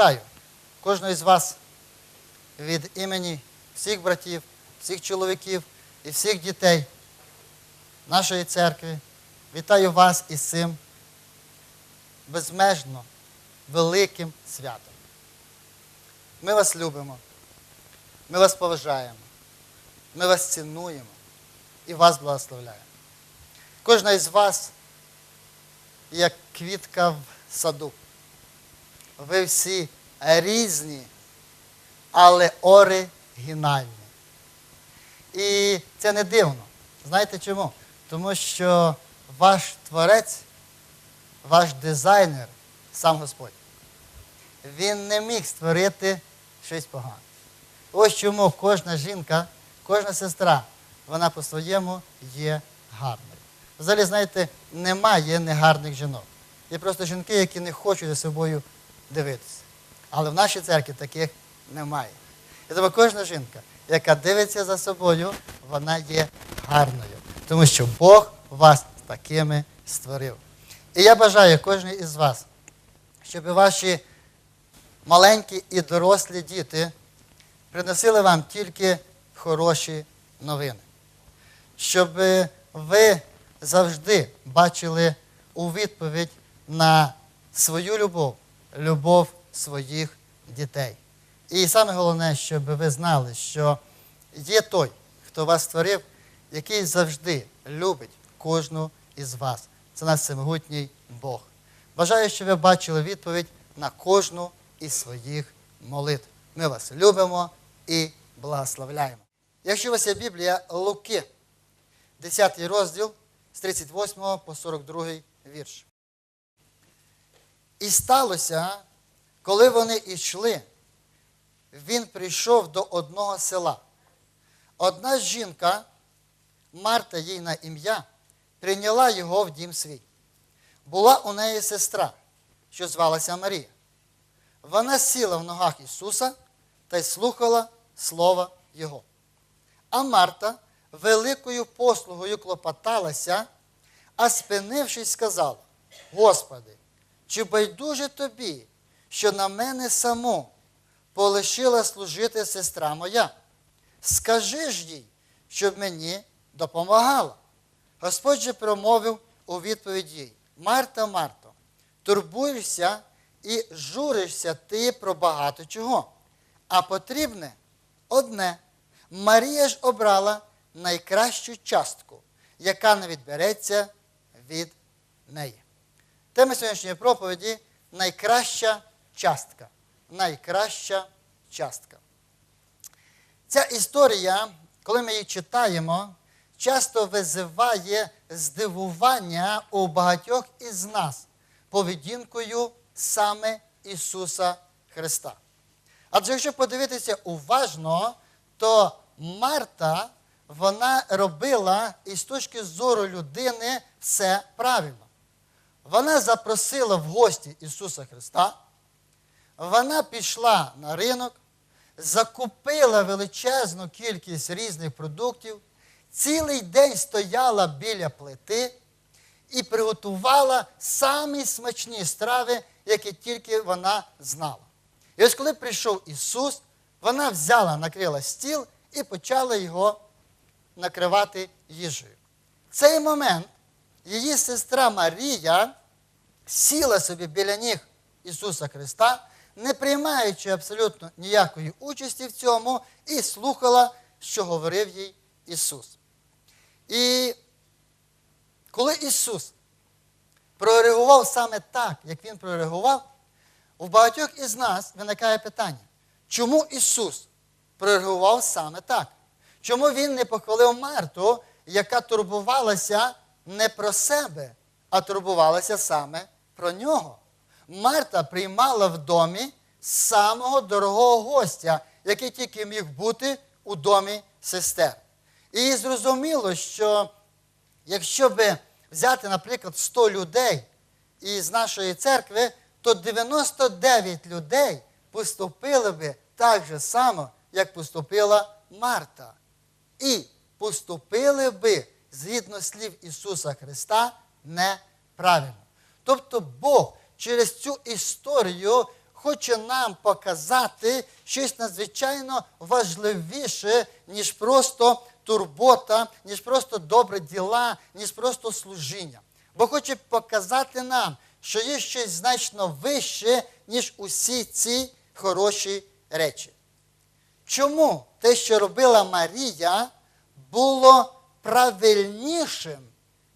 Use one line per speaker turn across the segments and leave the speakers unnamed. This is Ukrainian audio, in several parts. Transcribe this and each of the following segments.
Вітаю кожного із вас від імені всіх братів, всіх чоловіків і всіх дітей нашої церкви. Вітаю вас із цим безмежно великим святом. Ми вас любимо, ми вас поважаємо, ми вас цінуємо і вас благословляємо. Кожна із вас, як квітка в саду. Ви всі різні, але оригінальні. І це не дивно. Знаєте чому? Тому що ваш творець, ваш дизайнер, сам Господь, він не міг створити щось погане. Ось чому кожна жінка, кожна сестра, вона по-своєму є гарною. Взагалі, знаєте, немає негарних жінок. Є просто жінки, які не хочуть за собою дивитися. Але в нашій церкві таких немає. І тому кожна жінка, яка дивиться за собою, вона є гарною. Тому що Бог вас такими створив. І я бажаю кожній із вас, щоб ваші маленькі і дорослі діти приносили вам тільки хороші новини. Щоб ви завжди бачили у відповідь на свою любов, любов своїх дітей. І саме головне, щоб ви знали, що є той, хто вас створив, який завжди любить кожну із вас. Це наш всемогутній Бог. Бажаю, щоб ви бачили відповідь на кожну із своїх молитв. Ми вас любимо і благословляємо. Якщо у вас є Біблія, Луки, 10 розділ з 38 по 42 вірш. І сталося, коли вони йшли, він прийшов до одного села. Одна жінка, Марта їй на ім'я, прийняла його в дім свій. Була у неї сестра, що звалася Марія. Вона сіла в ногах Ісуса та й слухала Слова Його. А Марта великою послугою клопоталася, а спинившись, сказала: Господи, чи байдуже тобі, що на мене саму полишила служити сестра моя? Скажи ж їй, щоб мені допомагала. Господь же промовив у відповідь їй: Марта, Марто, турбуєшся і журишся ти про багато чого. А потрібне одне. Марія ж обрала найкращу частку, яка не відбереться від неї. Тема сьогоднішньої проповіді найкраща частка. Найкраща частка. Ця історія, коли ми її читаємо, часто визиває здивування у багатьох із нас поведінкою саме Ісуса Христа. Адже якщо подивитися уважно, то Марта вона робила із точки зору людини все правильно. Вона запросила в гості Ісуса Христа, вона пішла на ринок, закупила величезну кількість різних продуктів, цілий день стояла біля плити і приготувала самі смачні страви, які тільки вона знала. І ось коли прийшов Ісус, вона взяла, накрила стіл і почала його накривати їжею. В цей момент її сестра Марія сіла собі біля ніг Ісуса Христа, не приймаючи абсолютно ніякої участі в цьому, і слухала, що говорив їй Ісус. І коли Ісус прореагував саме так, як Він прореагував, у багатьох із нас виникає питання, чому Ісус прореагував саме так? Чому Він не похвалив Марту, яка турбувалася не про себе, а турбувалася саме про нього? Марта приймала в домі самого дорогого гостя, який тільки міг бути у домі сестер. І зрозуміло, що якщо би взяти, наприклад, 100 людей із нашої церкви, то 99 людей поступили би так же само, як поступила Марта. І поступили би, згідно слів Ісуса Христа, неправильно. Тобто Бог через цю історію хоче нам показати щось надзвичайно важливіше, ніж просто турбота, ніж просто добрі діла, ніж просто служіння. Бо хоче показати нам, що є щось значно вище, ніж усі ці хороші речі. Чому те, що робила Марія, було правильнішим,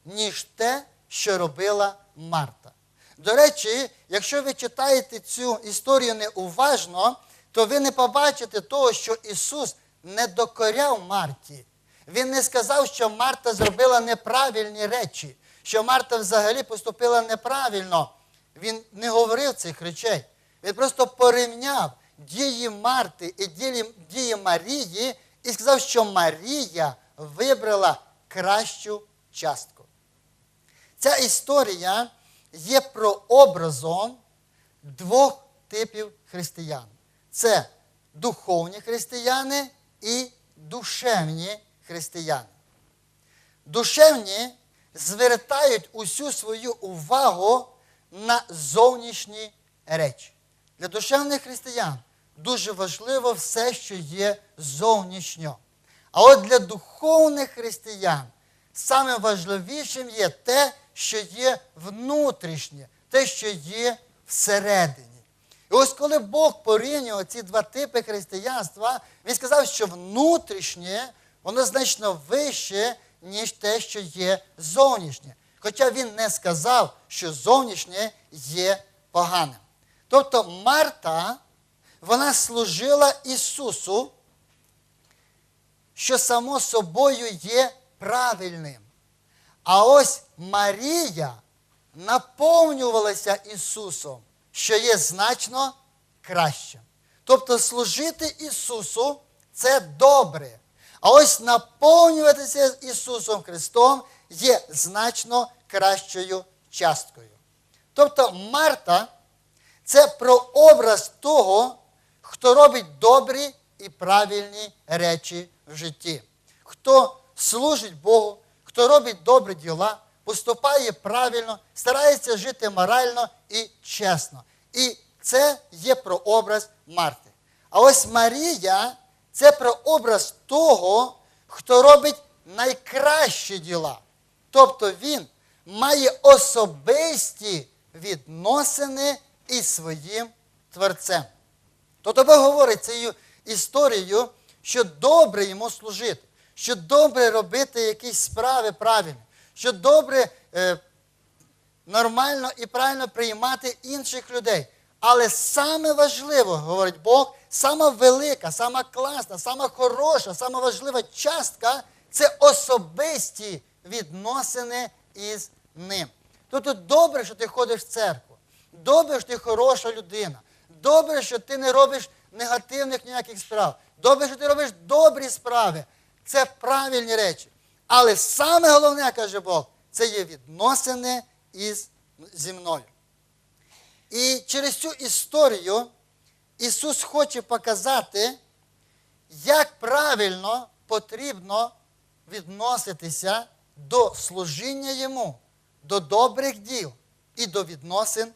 ніж те, що робила Марта? До речі, якщо ви читаєте цю історію неуважно, то ви не побачите того, що Ісус не докоряв Марті. Він не сказав, що Марта зробила неправильні речі, що Марта взагалі поступила неправильно. Він не говорив цих речей. Він просто порівняв дії Марти і дії, Марії і сказав, що Марія вибрала кращу частку. Ця історія є прообразом двох типів християн: це духовні християни і душевні християни. Душевні звертають усю свою увагу на зовнішні речі. Для душевних християн дуже важливо все, що є зовнішньо. А от для духовних християн саме важливішим є те, що є внутрішнє, те, що є всередині. І ось коли Бог порівнював ці два типи християнства, він сказав, що внутрішнє, воно значно вище, ніж те, що є зовнішнє. Хоча він не сказав, що зовнішнє є поганим. Тобто Марта, вона служила Ісусу, що само собою є правильним. А ось Марія наповнювалася Ісусом, що є значно краще. Тобто служити Ісусу це добре. А ось наповнюватися Ісусом Христом є значно кращою часткою. Тобто Марта це прообраз того, хто робить добрі і правильні речі в житті, хто служить Богу, хто робить добрі діла, поступає правильно, старається жити морально і чесно. І це є прообраз Марти. А ось Марія це прообраз того, хто робить найкращі діла. Тобто він має особисті відносини із своїм Творцем. Тобто говорить цією історією, що добре йому служити, що добре робити якісь справи правильні, що добре е, нормально і правильно приймати інших людей. Але саме важливо, говорить Бог, сама велика, сама класна, сама хороша, сама важлива частка це особисті відносини із ним. Тобто добре, що ти ходиш в церкву, добре, що ти хороша людина, добре, що ти не робиш негативних ніяких справ, добре, що ти робиш добрі справи. Це правильні речі. Але саме головне, каже Бог, це є відносини із зі мною. І через цю історію Ісус хоче показати, як правильно потрібно відноситися до служіння Йому, до добрих діл і до відносин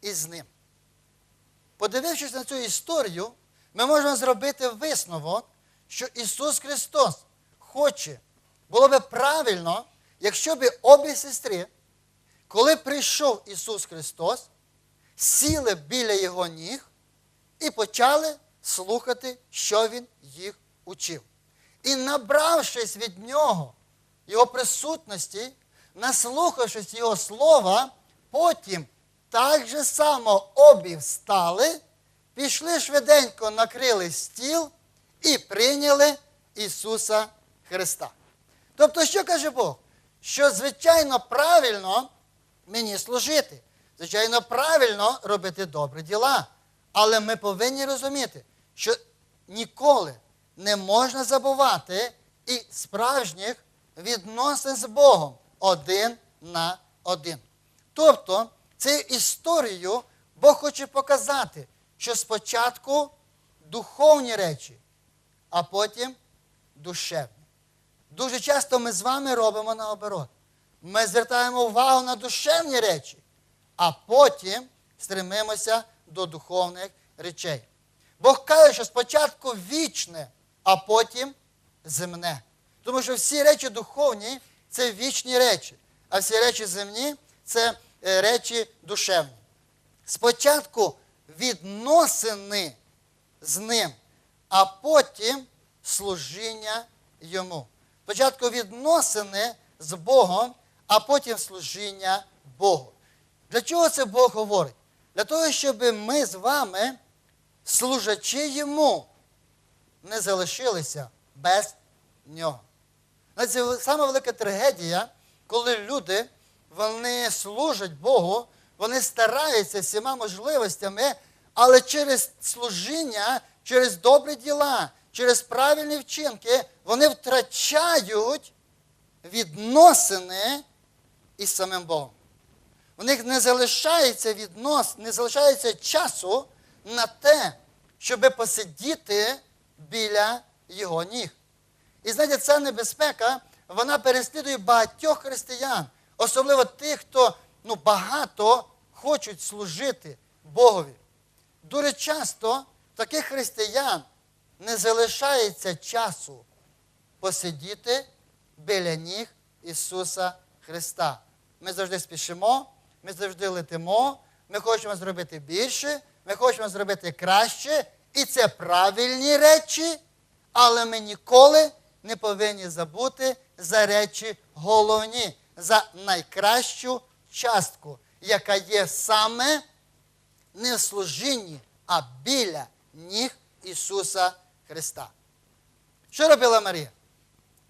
із Ним. Подивившись на цю історію, ми можемо зробити висновок, що Ісус Христос хоче, було би правильно, якщо б обі сестри, коли прийшов Ісус Христос, сіли біля Його ніг і почали слухати, що Він їх учив. І набравшись від Нього, Його присутності, наслухавшись Його слова, потім так же само обі встали, пішли швиденько, накрили стіл і прийняли Ісуса Христа. Тобто, що каже Бог? Що, звичайно, правильно мені служити. Звичайно, правильно робити добрі діла. Але ми повинні розуміти, що ніколи не можна забувати і справжніх відносин з Богом один на один. Тобто, цією історією Бог хоче показати, що спочатку духовні речі, а потім душевні. Дуже часто ми з вами робимо наоборот. Ми звертаємо увагу на душевні речі, а потім стремимося до духовних речей. Бог каже, що спочатку вічне, а потім земне. Тому що всі речі духовні це вічні речі, а всі речі земні це е, речі душевні. Спочатку відносини з ним, а потім служіння йому. Спочатку відносини з Богом, а потім служіння Богу. Для чого це Бог говорить? Для того, щоб ми з вами, служачи йому, не залишилися без нього. Це саме велика трагедія, коли люди вони служать Богу, вони стараються всіма можливостями, але через служіння, через добрі діла, через правильні вчинки вони втрачають відносини із самим Богом. У них не залишається віднос, не залишається часу на те, щоб посидіти біля його ніг. І знаєте, ця небезпека, вона переслідує багатьох християн, особливо тих, хто ну, багато хочуть служити Богові. Дуже часто таких християн не залишається часу посидіти біля ніг Ісуса Христа. Ми завжди спішимо, ми завжди летимо, ми хочемо зробити більше, ми хочемо зробити краще, і це правильні речі, але ми ніколи не повинні забути за речі головні, за найкращу частку, яка є саме не в служінні, а біля ніг Ісуса Христа. Що робила Марія?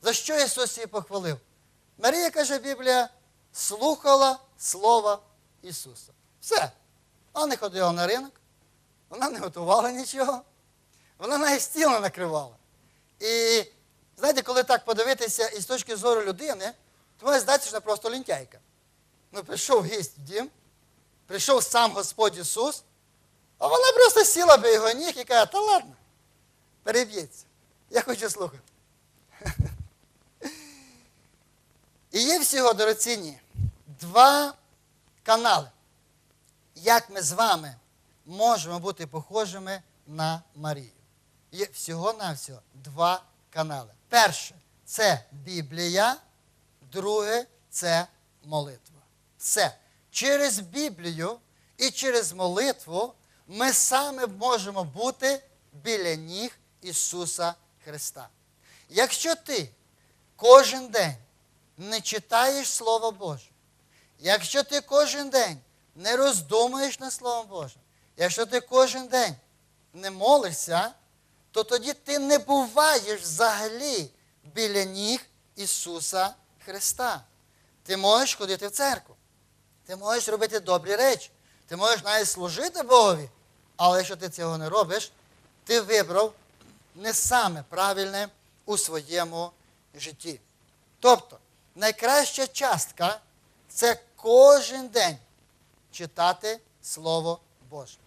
За що Ісус її похвалив? Марія, каже Біблія, слухала Слова Ісуса. Все. Вона не ходила на ринок, вона не готувала нічого, вона навіть стіл не накривала. І знаєте, коли так подивитися із точки зору людини, то має здається, що вона просто лінтяйка. Ну, прийшов гість в дім, прийшов сам Господь Ісус, а вона просто сіла би його ніг і каже, та ладно, переб'ється. Я хочу слухати. І є всього дорогоцінні два канали, як ми з вами можемо бути похожими на Марію. Є всього-навсього два канали. Перше це Біблія, друге це молитва. Все. Через Біблію і через молитву ми саме можемо бути біля ніг Ісуса Христа. Якщо ти кожен день не читаєш Слово Боже, якщо ти кожен день не роздумуєш над Словом Божим, якщо ти кожен день не молишся, то тоді ти не буваєш взагалі біля ніг Ісуса Христа. Ти можеш ходити в церкву, ти можеш робити добрі речі, ти можеш навіть служити Богові, але якщо ти цього не робиш, ти вибрав не саме правильне у своєму житті. Тобто, найкраща частка це кожен день читати Слово Боже.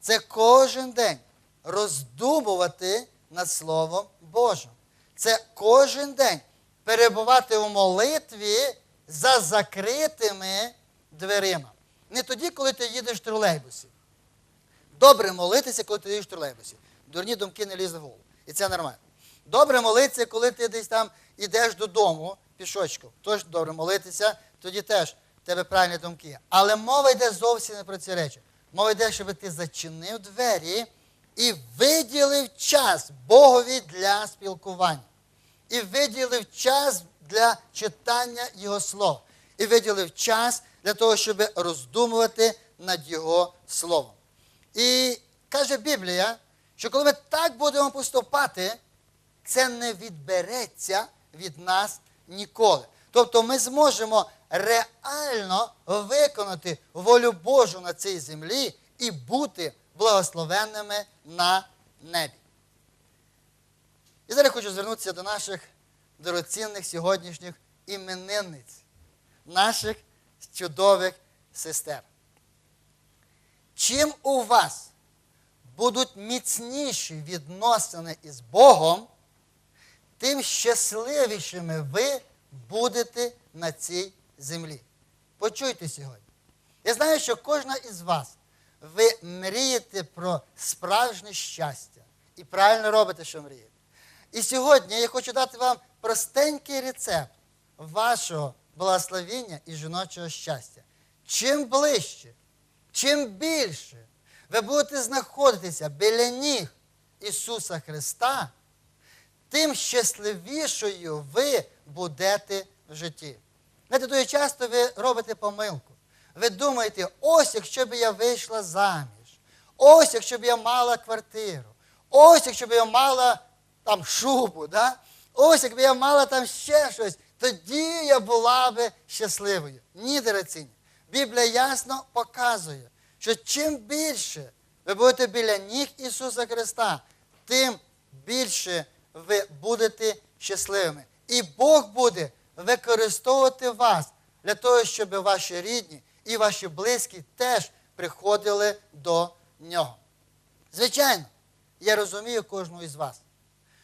Це кожен день роздумувати над Словом Божим. Це кожен день перебувати у молитві за закритими дверима. Не тоді, коли ти їдеш в тролейбусі. Добре молитися, коли ти їдеш в тролейбусі. Дурні думки не лізуть в голову. І це нормально. Добре молитися, коли ти десь там йдеш додому пішочком. Тож добре молитися, тоді теж в тебе правильні думки. Але мова йде зовсім не про ці речі. Мова йде, щоб ти зачинив двері і виділив час Богові для спілкування. І виділив час для читання Його слова. І виділив час для того, щоб роздумувати над Його словом. І каже Біблія, що коли ми так будемо поступати, це не відбереться від нас ніколи. Тобто ми зможемо реально виконати волю Божу на цій землі і бути благословенними на небі. І зараз хочу звернутися до наших дорогоцінних сьогоднішніх іменинниць, наших чудових сестер. Чим у вас будуть міцніші відносини із Богом, тим щасливішими ви будете на цій землі. Почуйте сьогодні. Я знаю, що кожна із вас ви мрієте про справжнє щастя. І правильно робите, що мрієте. І сьогодні я хочу дати вам простенький рецепт вашого благословіння і жіночого щастя. Чим ближче, чим більше ви будете знаходитися біля ніг Ісуса Христа, тим щасливішою ви будете в житті. Знаєте, дуже часто ви робите помилку. Ви думаєте, ось якщо б я вийшла заміж, ось якщо б я мала квартиру, ось якщо б я мала там шубу, да? ось якби я мала там ще щось, тоді я була би щасливою. Ні, дорогоцінні. Біблія ясно показує, що чим більше ви будете біля ніг Ісуса Христа, тим більше ви будете щасливими. І Бог буде використовувати вас для того, щоб ваші рідні і ваші близькі теж приходили до нього. Звичайно, я розумію кожного із вас,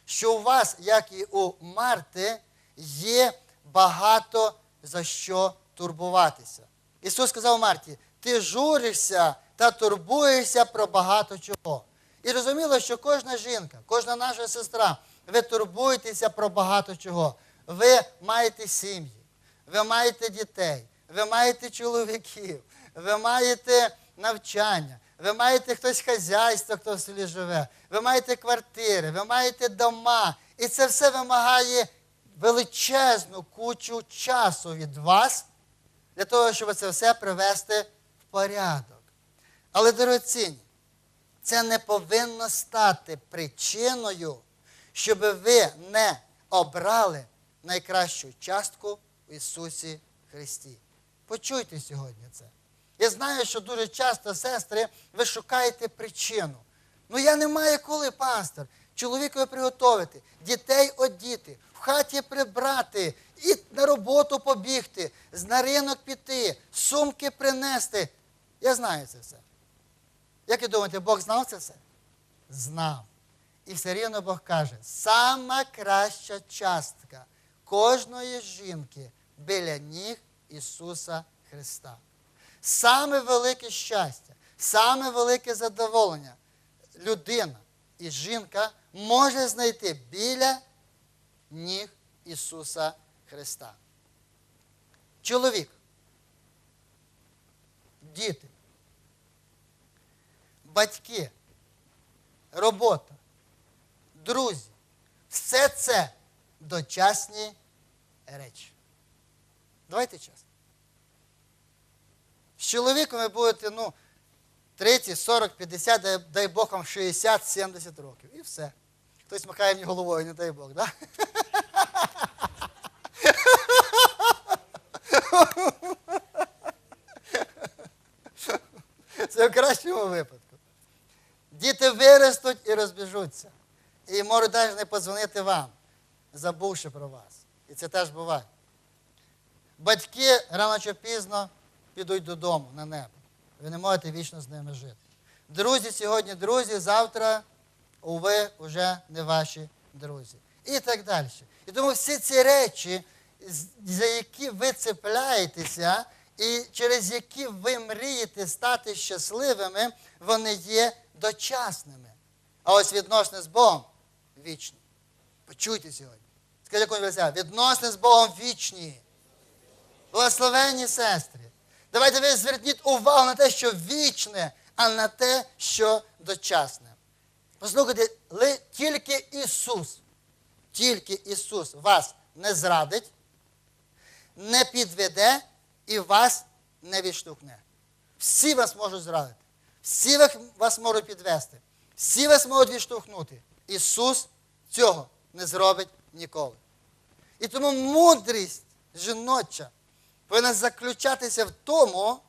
що у вас, як і у Марти, є багато за що турбуватися. Ісус сказав Марті, ти журишся та турбуєшся про багато чого. І розуміло, що кожна жінка, кожна наша сестра, ви турбуєтеся про багато чого. Ви маєте сім'ї, ви маєте дітей, ви маєте чоловіків, ви маєте навчання, ви маєте хтось хазяйство, хто в селі живе, ви маєте квартири, ви маєте дома. І це все вимагає величезну кучу часу від вас для того, щоб це все привести порядок. Але, дорогоцінні, це не повинно стати причиною, щоб ви не обрали найкращу частку в Ісусі Христі. Почуйте сьогодні це. Я знаю, що дуже часто, сестри, ви шукаєте причину. Ну я не маю коли, пастор, чоловікові приготувати, дітей одіти, в хаті прибрати, і на роботу побігти, на ринок піти, сумки принести. Я знаю це все. Як ви думаєте, Бог знав це все? Знав. І все рівно Бог каже, сама краща частка кожної жінки біля ніг Ісуса Христа. Саме велике щастя, саме велике задоволення людина і жінка може знайти біля ніг Ісуса Христа. Чоловік, діти, батьки, робота, друзі, все це дочасні речі. Давайте чесно. З чоловіком ви будете, ну, 30, 40, 50, дай, Бог вам 60, 70 років. І все. Хтось махає мені головою, не дай Бог, да? Це в кращому випадку. Діти виростуть і розбіжуться. І можуть навіть не подзвонити вам, забувши про вас. І це теж буває. Батьки рано чи пізно підуть додому на небо. Ви не можете вічно з ними жити. Друзі сьогодні друзі, завтра ви вже не ваші друзі. І так далі. І тому всі ці речі, за які ви цепляєтеся, і через які ви мрієте стати щасливими, вони є дочасними. А ось відносини з Богом вічні. Почуйте сьогодні. Скажіть, ви відносини з Богом вічні. Благословенні сестри. Давайте ви зверніть увагу на те, що вічне, а на те, що дочасне. Послухайте, тільки Ісус, тільки Ісус вас не зрадить, не підведе і вас не відштовхне. Всі вас можуть зрадити, всі вас- можуть підвести, всі вас можуть відштовхнути. Ісус цього не зробить ніколи. І тому мудрість жіноча повинна заключатися в тому,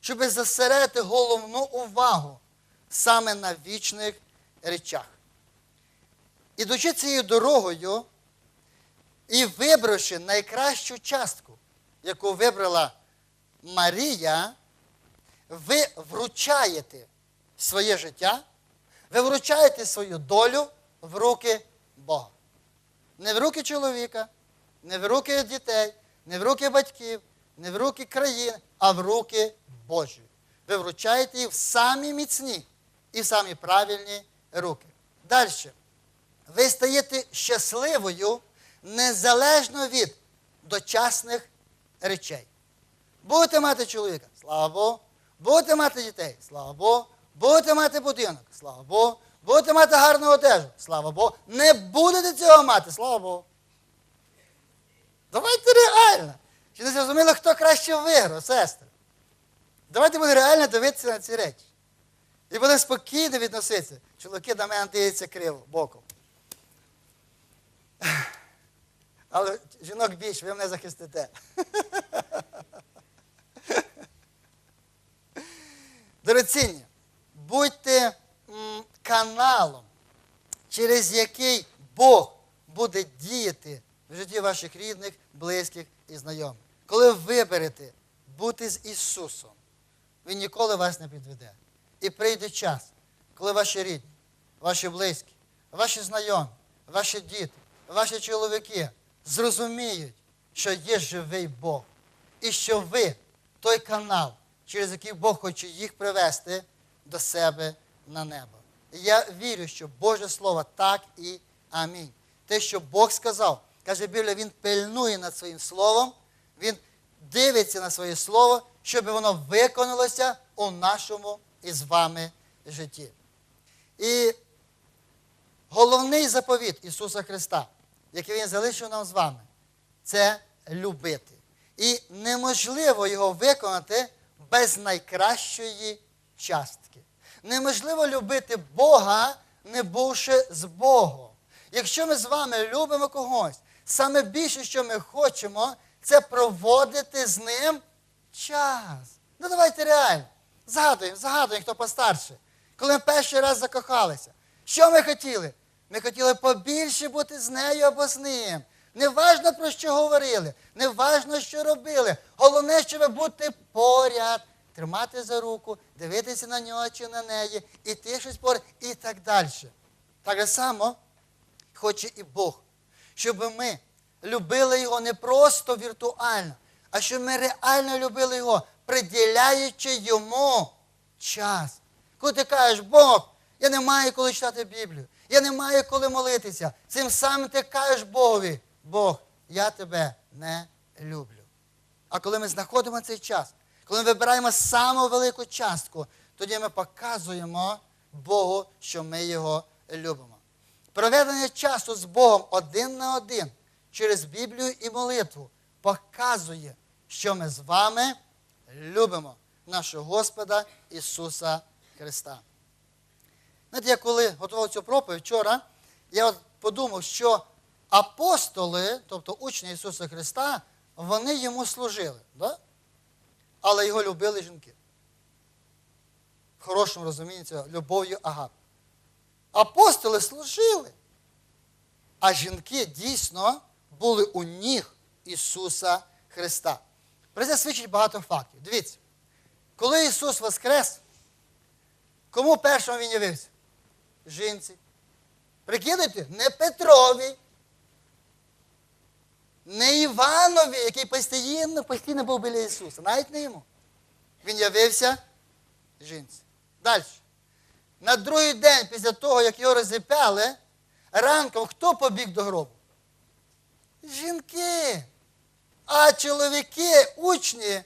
щоб зосередити головну увагу саме на вічних речах. Ідучи цією дорогою і вибравши найкращу частку, яку вибрала Марія, ви вручаєте своє життя, ви вручаєте свою долю в руки Бога. Не в руки чоловіка, не в руки дітей, не в руки батьків, не в руки країн, а в руки Божі. ви вручаєте їх в самі міцні і в самі правильні руки. Далі. Ви стаєте щасливою незалежно від дочасних речей. Будете мати чоловіка, слава Богу. Будете мати дітей, слава Богу. Будете мати будинок, слава Богу. Будете мати гарну одежу, слава Богу. Не будете цього мати, слава Богу. Давайте реально. Чи не зрозуміло, хто краще виграв, сестри? Давайте будемо реально дивитися на ці речі. І будемо спокійно відноситися. Чоловіки до мене дивляться криво, боком. Але жінок більше, ви мене захистите. Дорогоцінні, будьте каналом, через який Бог буде діяти в житті ваших рідних, близьких і знайомих. Коли ви виберете бути з Ісусом, Він ніколи вас не підведе. І прийде час, коли ваші рідні, ваші близькі, ваші знайомі, ваші діти, ваші чоловіки зрозуміють, що є живий Бог. І що ви той канал, через який Бог хоче їх привести до себе на небо. І я вірю, що Боже Слово так і амінь. Те, що Бог сказав, каже Біблія, Він пильнує над своїм словом, Він дивиться на своє слово, щоб воно виконалося у нашому із вами житті. І головний заповіт Ісуса Христа, який Він залишив нам з вами, це любити. І неможливо його виконати без найкращої частки. Неможливо любити Бога, не бувши з Богом. Якщо ми з вами любимо когось, саме більше, що ми хочемо, це проводити з ним час. Ну давайте реально. Згадуємо, згадуємо, хто постарше. Коли ми перший раз закохалися, що ми хотіли? Ми хотіли побільше бути з нею або з ним. Не важно, про що говорили, не важно, що робили. Головне, щоб бути поряд, тримати за руку, дивитися на нього чи на неї, іти щось поряд і так далі. Так само хоче і Бог, щоб ми любили його не просто віртуально, а щоб ми реально любили його, приділяючи йому час. Коли ти кажеш, Бог, я не маю коли читати Біблію, я не маю коли молитися. Цим самим ти кажеш Богові, Бог, я тебе не люблю. А коли ми знаходимо цей час, коли ми вибираємо саму велику частку, тоді ми показуємо Богу, що ми його любимо. Проведення часу з Богом один на один через Біблію і молитву показує, що ми з вами любимо нашого Господа Ісуса Христа. Знаєте, я коли готував цю проповідь вчора, я от подумав, що апостоли, тобто учні Ісуса Христа, вони йому служили, да? але його любили жінки. В хорошому розумінні цього любов'ю агап. Апостоли служили, а жінки дійсно були у ніг Ісуса Христа. Про це свідчить багато фактів. Дивіться, коли Ісус воскрес, кому першому він явився? Жінці. Прикидайте, не Петрові, не Іванові, який постійно, постійно був біля Ісуса, навіть не йому. Він явився жінці. Далі. На другий день після того, як його розіп'яли, ранком хто побіг до гробу? Жінки. А чоловіки, учні,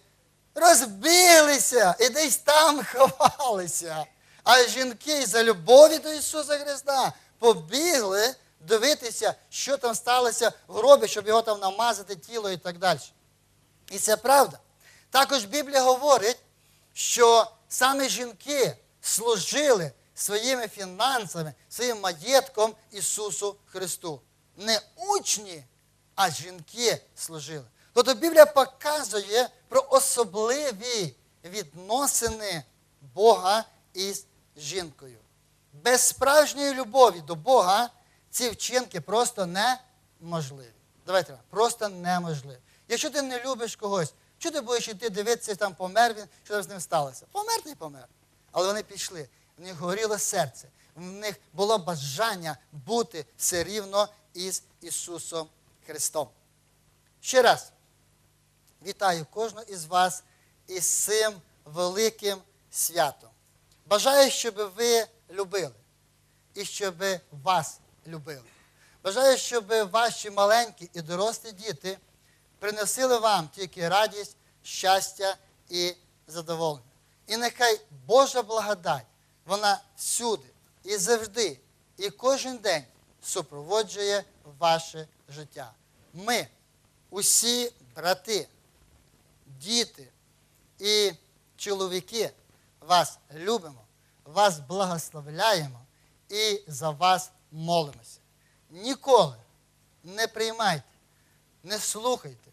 розбилися і десь там ховалися. А жінки за любові до Ісуса Христа побігли дивитися, що там сталося в гробі, щоб його там намазати тіло і так далі. І це правда. Також Біблія говорить, що саме жінки служили своїми фінансами, своїм маєтком Ісусу Христу. Не учні, а жінки служили. Тобто Біблія показує про особливі відносини Бога із жінкою. Без справжньої любові до Бога ці вчинки просто неможливі. Давайте, просто неможливі. Якщо ти не любиш когось, що ти будеш йти дивитися, там помер він, що там з ним сталося? Помер не помер. Але вони пішли, в них горіло серце, в них було бажання бути все рівно із Ісусом Христом. Ще раз вітаю кожного із вас із цим великим свято. Бажаю, щоб ви любили і щоб вас любили. Бажаю, щоб ваші маленькі і дорослі діти приносили вам тільки радість, щастя і задоволення. І нехай Божа благодать, вона всюди і завжди, і кожен день супроводжує ваше життя. Ми, усі брати, діти і чоловіки, вас любимо, вас благословляємо і за вас молимося. Ніколи не приймайте, не слухайте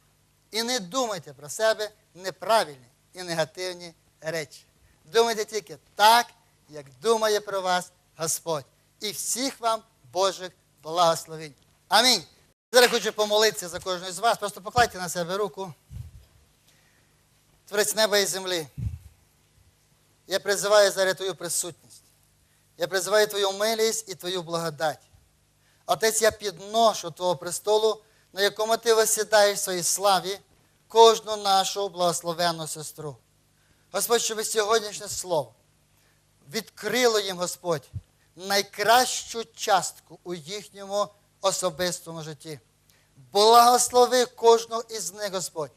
і не думайте про себе неправильні і негативні речі. Думайте тільки так, як думає про вас Господь. І всіх вам Божих благословень. Амінь. Зараз хочу помолитися за кожного з вас. Просто покладьте на себе руку. Творець неба і землі. Я призиваю зараз Твою присутність. Я призиваю Твою милість і Твою благодать. Отець, я підношу Твого престолу, на якому Ти висідаєш в своїй славі, кожну нашу благословенну сестру. Господь, щоб сьогоднішнє слово відкрило їм Господь найкращу частку у їхньому особистому житті. Благослови кожного із них, Господь,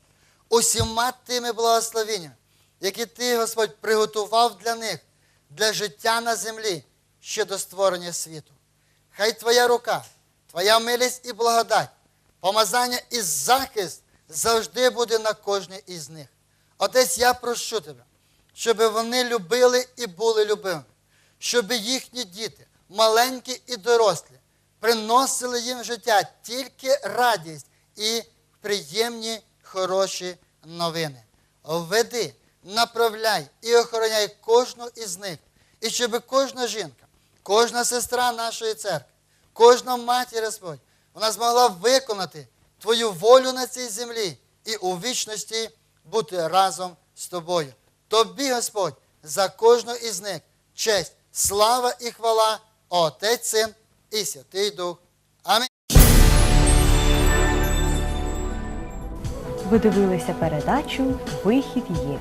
усіма тими благословеннями, які Ти, Господь, приготував для них, для життя на землі ще до створення світу. Хай Твоя рука, Твоя милість і благодать, помазання і захист завжди буде на кожній із них. Отець, я прошу тебе, щоб вони любили і були любими, щоб їхні діти, маленькі і дорослі, приносили їм в життя тільки радість і приємні хороші новини. Веди, направляй і охороняй кожну із них, і щоб кожна жінка, кожна сестра нашої церкви, кожна матір Господь, вона змогла виконати Твою волю на цій землі і у вічності бути разом з тобою. Тобі, Господь, за кожну із них честь, слава і хвала, Отець, Син і Святий Дух. Амінь.
Ви дивилися передачу Вихід є.